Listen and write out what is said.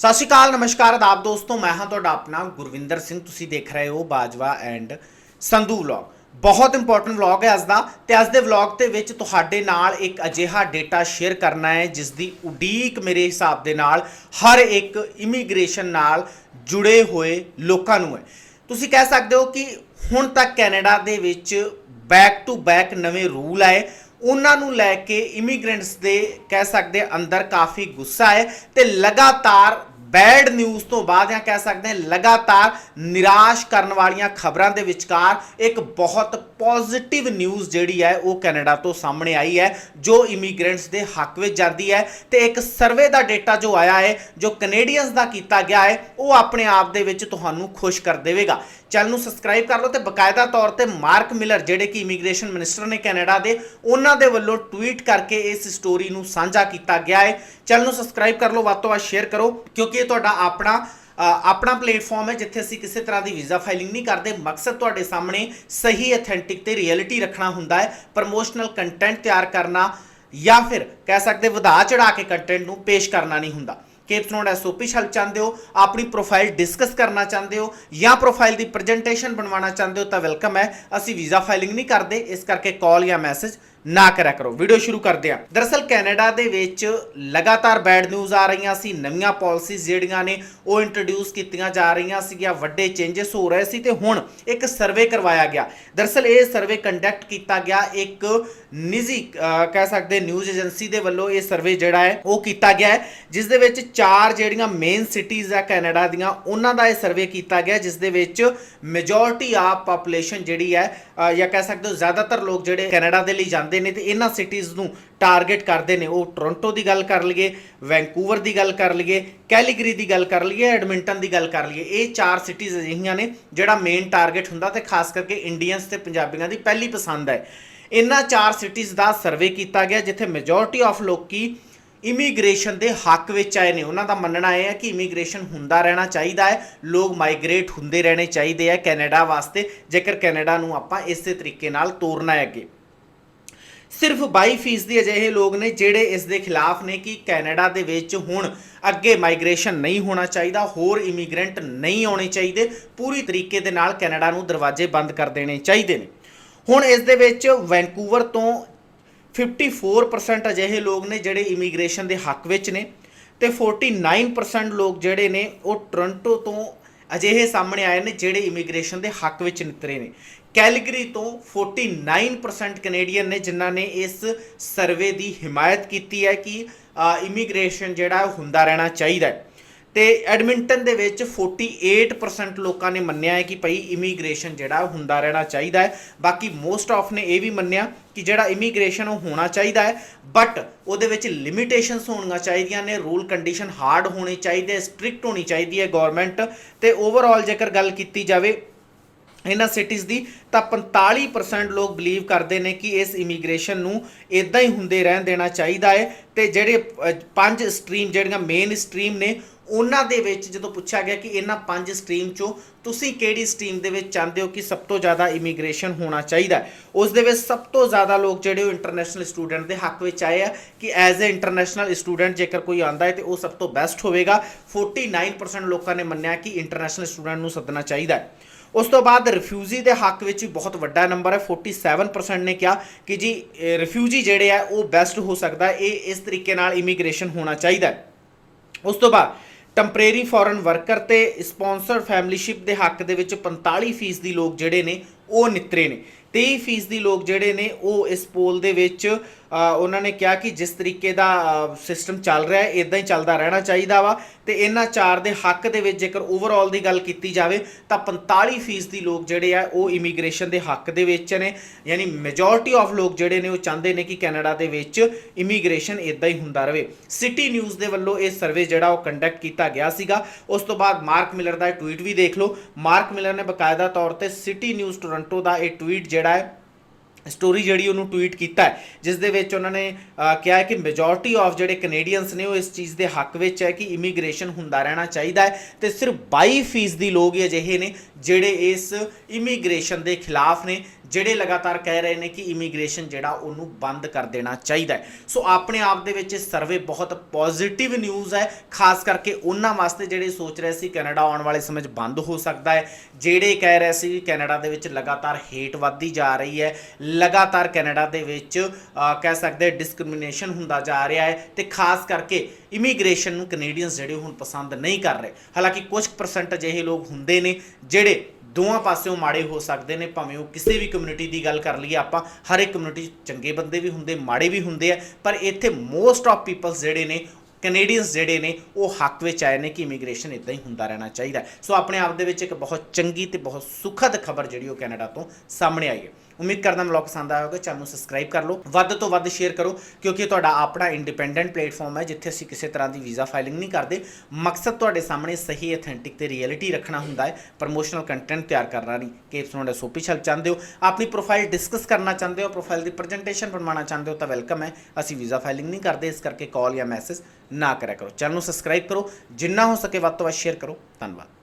ਸਤਿ ਸ਼੍ਰੀ ਅਕਾਲ, ਨਮਸਕਾਰ ਆਦਾਬ ਦੋਸਤੋ, ਮੈਂ ਹਾਂ ਤੁਹਾਡਾ ਆਪਣਾ ਗੁਰਵਿੰਦਰ ਸਿੰਘ। ਤੁਸੀਂ ਦੇਖ ਰਹੇ ਹੋ ਬਾਜਵਾ ਐਂਡ ਸੰਧੂ ਵਲੌਗ। ਬਹੁਤ ਇੰਪੋਰਟੈਂਟ ਵਲੌਗ ਹੈ ਅੱਜ ਦਾ ਤੇ ਅੱਜ ਦੇ ਵਲੌਗ ਦੇ ਵਿੱਚ ਤੁਹਾਡੇ ਨਾਲ ਇੱਕ ਅਜਿਹਾ ਡੇਟਾ ਸ਼ੇਅਰ ਕਰਨਾ ਹੈ ਜਿਸ ਦੀ ਉਡੀਕ ਮੇਰੇ ਹਿਸਾਬ ਦੇ ਨਾਲ ਹਰ ਇੱਕ ਇਮੀਗ੍ਰੇਸ਼ਨ ਨਾਲ ਜੁੜੇ ਹੋਏ ਲੋਕਾਂ ਨੂੰ ਹੈ। ਤੁਸੀਂ ਕਹਿ ਸਕਦੇ ਹੋ ਕਿ ਹੁਣ ਤੱਕ ਕੈਨੇਡਾ ਦੇ ਵਿੱਚ ਬੈਕ ਟੂ ਬੈਕ ਨਵੇਂ ਰੂਲ ਆਏ। ਉਹਨਾਂ ਨੂੰ ਲੈ ਕੇ ਇਮੀਗ੍ਰੈਂਟਸ ਦੇ ਕਹਿ ਸਕਦੇ ਅੰਦਰ ਕਾਫੀ ਗੁੱਸਾ ਹੈ ਤੇ ਲਗਾਤਾਰ ਬੈਡ ਨਿਊਜ਼ ਤੋਂ ਬਾਅਦ ਜਾਂ ਕਹਿ ਸਕਦੇ ਹਾਂ, ਲਗਾਤਾਰ ਨਿਰਾਸ਼ ਕਰਨ ਵਾਲੀਆਂ ਖਬਰਾਂ ਦੇ ਵਿਚਕਾਰ ਇੱਕ ਬਹੁਤ ਪੋਜ਼ਿਟਿਵ ਨਿਊਜ਼ ਜਿਹੜੀ ਹੈ ਉਹ ਕੈਨੇਡਾ ਤੋਂ ਸਾਹਮਣੇ ਆਈ ਹੈ, ਜੋ ਇਮੀਗ੍ਰੈਂਟਸ ਦੇ ਹੱਕ ਵਿੱਚ ਜਾਂਦੀ ਹੈ ਤੇ ਇੱਕ ਸਰਵੇ ਦਾ ਡੇਟਾ ਜੋ ਆਇਆ ਹੈ, ਜੋ ਕੈਨੇਡੀਅਨਸ ਦਾ ਕੀਤਾ ਗਿਆ ਹੈ, ਉਹ ਆਪਣੇ ਆਪ ਦੇ ਵਿੱਚ ਤੁਹਾਨੂੰ ਖੁਸ਼ ਕਰ ਦੇਵੇਗਾ। ਚੈਨਲ ਨੂੰ ਸਬਸਕ੍ਰਾਈਬ ਕਰ ਲਓ ਤੇ ਬਕਾਇਦਾ ਤੌਰ ਤੇ ਮਾਰਕ ਮਿਲਰ ਜਿਹੜੇ ਕਿ ਇਮੀਗ੍ਰੇਸ਼ਨ ਮਿਨਿਸਟਰ ਨੇ ਕੈਨੇਡਾ ਦੇ, ਉਹਨਾਂ ਦੇ ਵੱਲੋਂ ਟਵੀਟ ਕਰਕੇ ਇਸ ਸਟੋਰੀ ਨੂੰ ਸਾਂਝਾ ਕੀਤਾ ਗਿਆ ਹੈ। ਚੈਨਲ ਨੂੰ ਸਬਸਕ੍ਰਾਈਬ ਕਰ ਲਓ, ਵੱਧ ਤੋਂ ਵੱਧ ਸ਼ੇਅਰ ਕਰੋ, ਕਿਉਂਕਿ ਇਹ ਤੁਹਾਡਾ ਆਪਣਾ ਆਪਣਾ ਪਲੇਟਫਾਰਮ ਹੈ ਜਿੱਥੇ ਅਸੀਂ ਕਿਸੇ ਤਰ੍ਹਾਂ ਦੀ ਵੀਜ਼ਾ ਫਾਈਲਿੰਗ ਨਹੀਂ ਕਰਦੇ। ਮਕਸਦ ਤੁਹਾਡੇ ਸਾਹਮਣੇ ਸਹੀ ਅਥੈਂਟਿਕ ਤੇ ਰਿਐਲਿਟੀ ਰੱਖਣਾ ਹੁੰਦਾ ਹੈ। ਪ੍ਰਮੋਸ਼ਨਲ ਕੰਟੈਂਟ ਤਿਆਰ ਕਰਨਾ ਜਾਂ ਫਿਰ ਕਹਿ ਸਕਦੇ ਵਧਾ ਚੜਾ ਕੇ ਕੰਟੈਂਟ ਨੂੰ ਪੇਸ਼ ਕਰਨਾ ਨਹੀਂ ਹੁੰਦਾ। ਕੇਪਸ ਨੋਟ ਐਸਓਪੀ ਛਲ ਚਾਹੁੰਦੇ ਹੋ, ਆਪਣੀ ਪ੍ਰੋਫਾਈਲ ਡਿਸਕਸ ਕਰਨਾ ਚਾਹੁੰਦੇ ਹੋ ਜਾਂ ਪ੍ਰੋਫਾਈਲ ਦੀ ਪ੍ਰੈਜੈਂਟੇਸ਼ਨ ਬਣਵਾਉਣਾ ਚਾਹੁੰਦੇ ਹੋ ਤਾਂ ਵੈਲਕਮ ਹੈ। ਅਸੀਂ ਵੀਜ਼ਾ ਫਾਈਲਿੰਗ ਨਹੀਂ ਕਰਦੇ, ਇਸ ਕਰਕੇ ਕਾਲ ਜਾਂ ਮੈਸੇਜ ਨਾ ਕਰਿਆ ਕਰੋ। ਵੀਡੀਓ ਸ਼ੁਰੂ ਕਰਦੇ ਹਾਂ। ਦਰਅਸਲ ਕੈਨੇਡਾ ਦੇ ਵਿੱਚ ਲਗਾਤਾਰ ਬੈਡ ਨਿਊਜ਼ ਆ ਰਹੀਆਂ ਸੀ। ਨਵੀਆਂ ਪਾਲਿਸੀਜ਼ ਜਿਹੜੀਆਂ ਨੇ, ਉਹ ਇੰਟਰੋਡਿਊਸ ਕੀਤੀਆਂ ਜਾ ਰਹੀਆਂ ਸੀਗੀਆਂ। ਵੱਡੇ ਚੇਂਜਸ ਹੋ ਰਹੇ ਸੀ ਤੇ ਹੁਣ ਇੱਕ ਸਰਵੇ ਕਰਵਾਇਆ ਗਿਆ। ਦਰਅਸਲ ਇਹ ਸਰਵੇ ਕੰਡਕਟ ਕੀਤਾ ਗਿਆ ਇੱਕ ਨਿੱਜੀ ਕਹਿ ਸਕਦੇ ਨਿਊਜ਼ ਏਜੰਸੀ ਦੇ ਵੱਲੋਂ ਇਹ ਸਰਵੇ ਜਿਹੜਾ ਹੈ, ਉਹ ਕੀਤਾ ਗਿਆ ਹੈ, ਜਿਸ ਦੇ ਵਿੱਚ ਚਾਰ ਜਿਹੜੀਆਂ ਮੇਨ ਸਿਟੀਜ਼ ਆ ਕੈਨੇਡਾ ਦੀਆਂ, ਉਹਨਾਂ ਦਾ ਇਹ ਸਰਵੇ ਕੀਤਾ ਗਿਆ, ਜਿਸ ਦੇ ਵਿੱਚ ਮੈਜੋਰਟੀ ਆਫ ਪਾਪੂਲੇਸ਼ਨ ਜਿਹੜੀ ਹੈ ਜਾਂ ਕਹਿ ਸਕਦੇ ਹੋ ਜ਼ਿਆਦਾਤਰ ਲੋਕ ਜਿਹੜੇ ਕੈਨੇਡਾ ਦੇ ਲਈ ਜਾਂਦੇ ਨੇ ਤੇ ਇਹਨਾਂ ਸਿਟੀਜ਼ ਨੂੰ ਟਾਰਗੇਟ ਕਰਦੇ ਨੇ। ਉਹ ਟੋਰਾਂਟੋ ਦੀ ਗੱਲ ਕਰ ਲਈਏ, ਵੈਂਕੂਵਰ ਦੀ ਗੱਲ ਕਰ ਲਈਏ, ਕੈਲੀਗਰੀ ਦੀ ਗੱਲ ਕਰ ਲਈਏ, ਐਡਮਿੰਟਨ ਦੀ ਗੱਲ ਕਰ ਲਈਏ, ਇਹ ਚਾਰ ਸਿਟੀਜ਼ ਅਜਿਹੀਆਂ ਨੇ ਜਿਹੜਾ ਮੇਨ ਟਾਰਗੇਟ ਹੁੰਦਾ ਤੇ ਖਾਸ ਕਰਕੇ ਇੰਡੀਅਨਸ ਤੇ ਪੰਜਾਬੀਆਂ ਦੀ ਪਹਿਲੀ ਪਸੰਦ ਹੈ। ਇਹਨਾਂ ਚਾਰ ਸਿਟੀਜ਼ ਦਾ ਸਰਵੇ ਕੀਤਾ ਗਿਆ, ਜਿੱਥੇ ਮੈਜੋਰਟੀ ਆਫ ਲੋਕੀ ਇਮੀਗ੍ਰੇਸ਼ਨ ਦੇ ਹੱਕ ਵਿੱਚ ਆਏ ਨੇ। ਉਹਨਾਂ ਦਾ ਮੰਨਣਾ ਇਹ ਹੈ ਕਿ ਇਮੀਗ੍ਰੇਸ਼ਨ ਹੁੰਦਾ ਰਹਿਣਾ ਚਾਹੀਦਾ ਹੈ, ਲੋਕ ਮਾਈਗ੍ਰੇਟ ਹੁੰਦੇ ਰਹਿਣੇ ਚਾਹੀਦੇ ਆ ਕੈਨੇਡਾ ਵਾਸਤੇ, ਜੇਕਰ ਕੈਨੇਡਾ ਨੂੰ ਆਪਾਂ ਇਸੇ ਤਰੀਕੇ ਨਾਲ ਤੋਰਨਾ ਹੈ ਅੱਗੇ। ਸਿਰਫ 22% ਦੇ ਅਜਿਹੇ ਲੋਕ ਨੇ ਜਿਹੜੇ ਇਸ ਦੇ ਖਿਲਾਫ ਨੇ ਕਿ ਕੈਨੇਡਾ ਦੇ ਵਿੱਚ ਹੁਣ ਅੱਗੇ ਮਾਈਗ੍ਰੇਸ਼ਨ ਨਹੀਂ ਹੋਣਾ ਚਾਹੀਦਾ, ਹੋਰ ਇਮੀਗ੍ਰੈਂਟ ਨਹੀਂ ਆਉਣੇ ਚਾਹੀਦੇ, ਪੂਰੀ ਤਰੀਕੇ ਦੇ ਨਾਲ ਕੈਨੇਡਾ ਨੂੰ ਦਰਵਾਜ਼ੇ ਬੰਦ ਕਰ ਦੇਣੇ ਚਾਹੀਦੇ ਨੇ। ਹੁਣ ਇਸ ਦੇ ਵਿੱਚ ਵੈਂਕੂਵਰ ਤੋਂ 54% ਅਜਿਹੇ ਲੋਕ ਨੇ ਜਿਹੜੇ ਇਮੀਗ੍ਰੇਸ਼ਨ ਦੇ ਹੱਕ ਵਿੱਚ ਨੇ ਤੇ 49% ਲੋਕ ਜਿਹੜੇ ਨੇ ਉਹ ਟੋਰਾਂਟੋ ਤੋਂ ਅਜਿਹੇ ਸਾਹਮਣੇ ਆਏ ਨੇ ਜਿਹੜੇ ਇਮੀਗ੍ਰੇਸ਼ਨ ਦੇ ਹੱਕ ਵਿੱਚ ਨਿਤਰੇ ਨੇ। ਕੈਲਗਰੀ ਤੋਂ 49% ਕੈਨੇਡੀਅਨ ਨੇ ਜਿਨ੍ਹਾਂ ਨੇ ਇਸ ਸਰਵੇ ਦੀ ਹਿਮਾਇਤ ਕੀਤੀ ਹੈ ਕਿ ਇਮੀਗ੍ਰੇਸ਼ਨ ਜਿਹੜਾ ਹੁੰਦਾ ਰਹਿਣਾ ਚਾਹੀਦਾ ਹੈ। ਤੇ ਐਡਮਿੰਟਨ ਦੇ ਵਿੱਚ 48% ਲੋਕਾਂ ਨੇ ਮੰਨਿਆ ਹੈ ਕਿ ਭਈ ਇਮੀਗ੍ਰੇਸ਼ਨ ਜਿਹੜਾ ਹੁੰਦਾ ਰਹਿਣਾ ਚਾਹੀਦਾ ਹੈ। ਬਾਕੀ ਮੋਸਟ ਆਫ ਨੇ ਇਹ ਵੀ ਮੰਨਿਆ ਕਿ ਜਿਹੜਾ ਇਮੀਗ੍ਰੇਸ਼ਨ ਉਹ ਹੋਣਾ ਚਾਹੀਦਾ ਹੈ। ਬਟ ਉਹਦੇ ਵਿੱਚ ਲਿਮਿਟੇਸ਼ਨਸ ਹੋਣੀਆਂ ਚਾਹੀਦੀਆਂ ਨੇ ਰੂਲ ਕੰਡੀਸ਼ਨ ਹਾਰਡ ਹੋਣੇ ਚਾਹੀਦੇ ਸਟ੍ਰਿਕਟ ਹੋਣੀ ਚਾਹੀਦੀ ਹੈ ਗਵਰਨਮੈਂਟ ਤੇ ਓਵਰਆਲ ਜੇਕਰ ਗੱਲ ਕੀਤੀ ਜਾਵੇ ਇਹਨਾਂ ਸਿਟੀਜ਼ ਦੀ, ਤਾਂ 45% ਲੋਕ ਬਲੀਵ ਕਰਦੇ ਨੇ ਕਿ ਇਸ ਇਮੀਗ੍ਰੇਸ਼ਨ ਨੂੰ ਇਦਾਂ ਹੀ ਹੁੰਦੇ ਰਹਿਣ ਦੇਣਾ ਚਾਹੀਦਾ ਹੈ। ਤੇ ਜਿਹੜੇ ਪੰਜ ਸਟਰੀਮ ਜਿਹੜੀਆਂ ਮੇਨ ਸਟਰੀਮ ਨੇ ਉਹਨਾਂ ਦੇ ਵਿੱਚ ਜਦੋਂ ਪੁੱਛਿਆ ਗਿਆ ਕਿ ਇਹਨਾਂ ਪੰਜ ਸਟਰੀਮ ਚੋਂ ਤੁਸੀਂ ਕਿਹੜੀ ਸਟਰੀਮ ਦੇ ਵਿੱਚ ਚਾਹੁੰਦੇ ਹੋ ਕਿ ਸਭ ਤੋਂ ਜ਼ਿਆਦਾ ਇਮੀਗ੍ਰੇਸ਼ਨ ਹੋਣਾ ਚਾਹੀਦਾ ਉਸ ਦੇ ਵਿੱਚ ਸਭ ਤੋਂ ਜ਼ਿਆਦਾ ਲੋਕ ਜਿਹੜੇ ਉਹ ਇੰਟਰਨੈਸ਼ਨਲ ਸਟੂਡੈਂਟ ਦੇ ਹੱਕ ਵਿੱਚ ਆਏ ਆ ਕਿ ਐਜ਼ ਅ ਇੰਟਰਨੈਸ਼ਨਲ ਸਟੂਡੈਂਟ ਜੇਕਰ ਕੋਈ ਆਂਦਾ ਹੈ ਤੇ ਉਹ ਸਭ ਤੋਂ ਬੈਸਟ ਹੋਵੇਗਾ। 49% ਲੋਕਾਂ ਨੇ ਮੰਨਿਆ ਕਿ ਇੰਟਰਨੈਸ਼ਨਲ ਸਟੂਡੈਂਟ ਨੂੰ ਸੱਦਣਾ ਚਾਹੀਦਾ ਹੈ। ਉਸ ਤੋਂ ਬਾਅਦ ਰਿਫਿਊਜੀ ਦੇ ਹੱਕ ਵਿੱਚ ਵੀ ਬਹੁਤ ਵੱਡਾ ਨੰਬਰ ਹੈ। 47% ਨੇ ਕਿਹਾ ਕਿ ਜੀ ਰਿਫਿਊਜੀ ਜਿਹੜੇ ਆ ਉਹ ਬੈਸਟ ਹੋ ਸਕਦਾ ਇਹ ਇਸ ਤਰੀਕੇ ਨਾਲ ਇਮੀਗ੍ਰੇਸ਼ਨ ਹੋਣਾ ਚਾਹੀਦਾ ਹੈ। ਉਸ ਤੋਂ ਬਾਅਦ ਟੈਂਪਰੇਰੀ ਫੋਰਨ ਵਰਕਰ ਤੇ ਸਪਾਂਸਰ ਫੈਮਲੀਸ਼ਿਪ ਦੇ ਹੱਕ ਦੇ ਵਿੱਚ 45% ਦੀ ਲੋਕ ਜਿਹੜੇ ਨੇ, ਉਹ ਨਿਤਰੇ ਨੇ। 23% ਲੋਕ ਜਿਹੜੇ ਨੇ, ਉਹ ਇਸ ਪੋਲ ਦੇ ਵਿੱਚ ਉਹਨਾਂ ਨੇ ਕਿਹਾ ਕਿ ਜਿਸ ਤਰੀਕੇ ਦਾ ਸਿਸਟਮ ਚੱਲ ਰਿਹਾ ਹੈ ਇਦਾਂ ਹੀ ਚੱਲਦਾ ਰਹਿਣਾ ਚਾਹੀਦਾ ਵਾ। ਤੇ ਇਹਨਾਂ ਚਾਰ ਦੇ ਹੱਕ ਦੇ ਵਿੱਚ ਜੇਕਰ ਓਵਰਆਲ ਦੀ ਗੱਲ ਕੀਤੀ ਜਾਵੇ, ਤਾਂ 45% ਲੋਕ ਜਿਹੜੇ ਆ, ਉਹ ਇਮੀਗ੍ਰੇਸ਼ਨ ਦੇ ਹੱਕ ਦੇ ਵਿੱਚ ਨੇ। ਯਾਨੀ ਮੈਜੋਰਟੀ ਆਫ ਲੋਕ ਜਿਹੜੇ ਨੇ, ਉਹ ਚਾਹੁੰਦੇ ਨੇ ਕਿ ਕੈਨੇਡਾ ਦੇ ਵਿੱਚ ਇਮੀਗ੍ਰੇਸ਼ਨ ਇਦਾਂ ਹੀ ਹੁੰਦਾ ਰਹੇ। ਸਿਟੀ ਨਿਊਜ਼ ਦੇ ਵੱਲੋਂ ਇਹ ਸਰਵੇ ਜਿਹੜਾ, ਉਹ ਕੰਡਕਟ ਕੀਤਾ ਗਿਆ ਸੀਗਾ। ਉਸ ਤੋਂ ਬਾਅਦ ਮਾਰਕ ਮਿਲਰ ਦਾ ਟਵੀਟ ਵੀ ਦੇਖ ਲਓ। ਮਾਰਕ ਮਿਲਰ ਨੇ ਬਕਾਇਦਾ ਤੌਰ ਤੇ ਸਿਟੀ ਨਿਊਜ਼ ਟੋਰਾਂਟੋ ਦਾ ਇਹ ਟਵੀਟ ਜਿਹੜਾ ਹੈ ਸਟੋਰੀ ਜਿਹੜੀ ਉਹਨੂੰ ਟਵੀਟ ਕੀਤਾ ਹੈ, ਜਿਸ ਦੇ ਵਿੱਚ ਉਹਨਾਂ ਨੇ ਕਿਹਾ ਹੈ ਕਿ ਮੈਜੋਰਟੀ ਆਫ ਜਿਹੜੇ ਕੈਨੇਡੀਅਨਸ ਨੇ ਉਹ ਇਸ ਚੀਜ਼ ਦੇ ਹੱਕ ਵਿੱਚ ਹੈ ਕਿ ਇਮੀਗ੍ਰੇਸ਼ਨ ਹੁੰਦਾ ਰਹਿਣਾ ਚਾਹੀਦਾ ਹੈ ਤੇ ਸਿਰਫ 22% ਦੀ ਲੋਕ ਅਜਿਹੇ ਨੇ ਜਿਹੜੇ ਇਸ ਇਮੀਗ੍ਰੇਸ਼ਨ ਦੇ ਖਿਲਾਫ ਨੇ, ਜਿਹੜੇ ਲਗਾਤਾਰ ਕਹਿ ਰਹੇ ਨੇ ਕਿ ਇਮੀਗ੍ਰੇਸ਼ਨ ਜਿਹੜਾ ਉਹਨੂੰ ਬੰਦ ਕਰ ਦੇਣਾ ਚਾਹੀਦਾ ਹੈ। ਸੋ ਆਪਣੇ ਆਪ ਦੇ ਵਿੱਚ ਇਹ ਸਰਵੇ ਬਹੁਤ ਪੋਜ਼ਿਟਿਵ ਨਿਊਜ਼ ਹੈ, ਖਾਸ ਕਰਕੇ ਉਹਨਾਂ ਵਾਸਤੇ ਜਿਹੜੇ ਸੋਚ ਰਹੇ ਸੀ ਕੈਨੇਡਾ ਆਉਣ ਵਾਲੇ ਸਮੇਂ 'ਚ ਬੰਦ ਹੋ ਸਕਦਾ ਹੈ, ਜਿਹੜੇ ਕਹਿ ਰਹੇ ਸੀ ਕਿ ਕੈਨੇਡਾ ਦੇ ਵਿੱਚ ਲਗਾਤਾਰ ਹੇਟ ਵੱਧਦੀ ਜਾ ਰਹੀ ਹੈ ਲਗਾਤਾਰ ਕੈਨੇਡਾ ਦੇ ਵਿੱਚ ਕਹਿ ਸਕਦੇ ਡਿਸਕ੍ਰਿਮੀਨੇਸ਼ਨ ਹੁੰਦਾ ਜਾ ਰਿਹਾ ਹੈ ਤੇ ਖਾਸ ਕਰਕੇ ਇਮੀਗ੍ਰੇਸ਼ਨ ਨੂੰ ਕੈਨੇਡੀਅਨਸ ਜਿਹੜੇ ਹੁਣ ਪਸੰਦ ਨਹੀਂ ਕਰ ਰਹੇ। ਹਾਲਾਂਕਿ ਕੁਝ ਪਰਸੈਂਟ ਅਜਿਹੇ ਲੋਕ ਹੁੰਦੇ ਨੇ ਜਿਹੜੇ ਦੋਵਾਂ ਪਾਸਿਓਂ ਮਾੜੇ ਹੋ ਸਕਦੇ ਨੇ, ਭਾਵੇਂ ਉਹ ਕਿਸੇ ਵੀ ਕਮਿਊਨਿਟੀ ਦੀ ਗੱਲ ਕਰ ਲਈਏ ਆਪਾਂ, ਹਰ ਇੱਕ ਕਮਿਊਨਿਟੀ 'ਚ ਚੰਗੇ ਬੰਦੇ ਵੀ ਹੁੰਦੇ, ਮਾੜੇ ਵੀ ਹੁੰਦੇ ਆ, ਪਰ ਇੱਥੇ ਮੋਸਟ ਆਫ ਪੀਪਲਸ ਜਿਹੜੇ ਨੇ ਕੈਨੇਡੀਅਨਸ ਜਿਹੜੇ ਨੇ, ਉਹ ਹੱਕ ਵਿੱਚ ਆਏ ਨੇ ਕਿ ਇਮੀਗ੍ਰੇਸ਼ਨ ਇਦਾਂ ਹੀ ਹੁੰਦਾ ਰਹਿਣਾ ਚਾਹੀਦਾ ਸੋ ਆਪਣੇ ਆਪ ਦੇ ਵਿੱਚ ਇੱਕ ਬਹੁਤ ਚੰਗੀ ਤੇ ਬਹੁਤ ਸੁਖਦ ਖਬਰ ਜਿਹੜੀ ਉਹ ਕੈਨੇਡਾ ਤੋਂ ਸਾਹਮਣੇ ਆਈ ਹੈ। ਉਮੀਦ ਕਰਦਾ ਵਲੌਗ ਪਸੰਦ ਆਇਆ ਹੋਵੇਗਾ ਚੈਨਲ ਨੂੰ ਸਬਸਕ੍ਰਾਈਬ ਕਰ ਲਓ। ਵੱਧ ਤੋਂ ਵੱਧ ਸ਼ੇਅਰ ਕਰੋ, ਕਿਉਂਕਿ ਇਹ ਤੁਹਾਡਾ ਆਪਣਾ ਇੰਡੀਪੈਂਡੈਂਟ ਪਲੇਟਫਾਰਮ ਹੈ, ਜਿੱਥੇ ਅਸੀਂ ਕਿਸੇ ਤਰ੍ਹਾਂ ਦੀ ਵੀਜ਼ਾ ਫਾਈਲਿੰਗ ਨਹੀਂ ਕਰਦੇ। ਮਕਸਦ ਤੁਹਾਡੇ ਸਾਹਮਣੇ ਸਹੀ ਅਥੈਂਟਿਕ ਤੇ ਰਿਐਲਿਟੀ ਰੱਖਣਾ ਹੁੰਦਾ ਹੈ। ਪ੍ਰੋਮੋਸ਼ਨਲ ਕੰਟੈਂਟ ਤਿਆਰ ਕਰਨਾ ਨਹੀਂ। ਕਿ ਤੁਹਾਡਾ ਸੋਪੀ ਛਲ ਚਾਹੁੰਦੇ ਹੋ। ਆਪਣੀ ਪ੍ਰੋਫਾਈਲ ਡਿਸਕਸ ਕਰਨਾ ਚਾਹੁੰਦੇ ਹੋ ਪ੍ਰੋਫਾਈਲ ਦੀ ਪ੍ਰੈਜੈਂਟੇਸ਼ਨ ਬਣਵਾਉਣਾ ਚਾਹੁੰਦੇ ਹੋ, ਤਾਂ ਵੈਲਕਮ ਹੈ। ਅਸੀਂ ਵੀਜ਼ਾ ਫਾਈਲਿੰਗ ਨਹੀਂ ਕਰਦੇ, ਇਸ ਕਰਕੇ ਕਾਲ ਜਾਂ ਮੈਸੇਜ ਨਾ ਕਰਿਆ ਕਰੋ। ਚੈਨਲ ਨੂੰ ਸਬਸਕ੍ਰਾਈਬ ਕਰੋ। ਜਿੰਨਾ ਹੋ ਸਕੇ ਵੱਧ ਤੋਂ ਵੱਧ ਸ਼ੇਅਰ ਕਰੋ। ਧੰਨਵਾਦ।